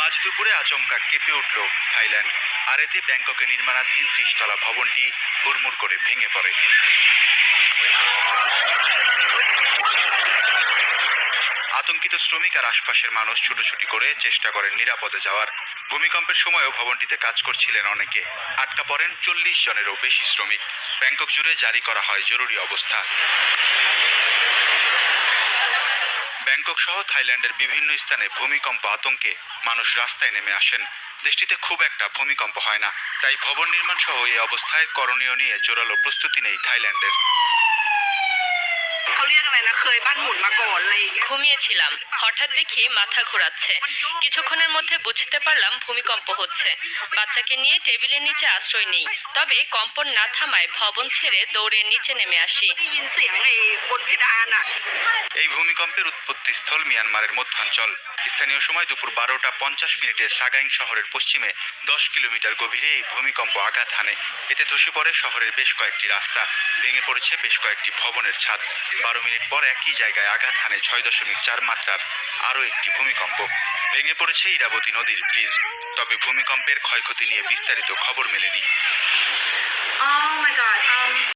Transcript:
মাঝ দুপুরে আচমকা কেঁপে উঠল থাইল্যান্ড। আর এতে ব্যাংককে নির্মাণাধীন ত্রিশতলা ভবনটি হুড়মুড় করে ভেঙে পড়ে। আতঙ্কিত শ্রমিক আর আশপাশের মানুষ ছুটোছুটি করে চেষ্টা করেন নিরাপদে যাওয়ার। ভূমিকম্পের সময়ও ভবনটিতে কাজ করছিলেন অনেকে। আটকা পড়েন চল্লিশ জনেরও বেশি শ্রমিক। ব্যাংকক জুড়ে জারি করা হয় জরুরি অবস্থা। ব্যাংকক সহ থাইল্যান্ডের বিভিন্ন স্থানে ভূমিকম্প আতঙ্কে মানুষ রাস্তায় নেমে আসেন। দেশটিতে খুব একটা ভূমিকম্প হয় না, তাই ভবন নির্মাণ সহ এই অবস্থায় করণীয় নিয়ে জোরালো প্রস্তুতি নেই থাইল্যান্ডের। เขาเรียกอะไรนะเคยบ้านหมุนมาก่อนอะไรอย่างเงี้ย ঘুমিয়েছিলাম হঠাৎ দেখি মাথা ঘোরাচ্ছে কিছুক্ষণের মধ্যে বুঝতে পারলাম ভূমিকম্প হচ্ছে বাচ্চাকে নিয়ে টেবিলের নিচে আশ্রয় নেই তবে কম্পন না থামায় ভবন ছেড়ে দৌড়ে নিচে নেমে আসি ได้ยินเสียงไอ้บนเพดานอ่ะ এই ভূমিকম্পের উৎপত্তিস্থল মিয়ানমারের মধ্যাঞ্চল স্থানীয় সময় দুপুর বারোটা পঞ্চাশ মিনিটে সাগাইং শহরের পশ্চিমে দশ কিলোমিটার গভীরে এই ভূমিকম্প আঘাত হানে এতে ধসে পড়ে শহরের বেশ কয়েকটি রাস্তা ভেঙে পড়েছে বেশ কয়েকটি ভবনের ছাদ বারো মিনিট পর একই জায়গায় আঘাত হানে ছয় দশমিক চার মাত্রার আরও একটি ভূমিকম্প। ভেঙে পড়েছে ইরাবতী নদীর ব্রিজ। তবে ভূমিকম্পের ক্ষয়ক্ষতি নিয়ে বিস্তারিত খবর মেলেনি।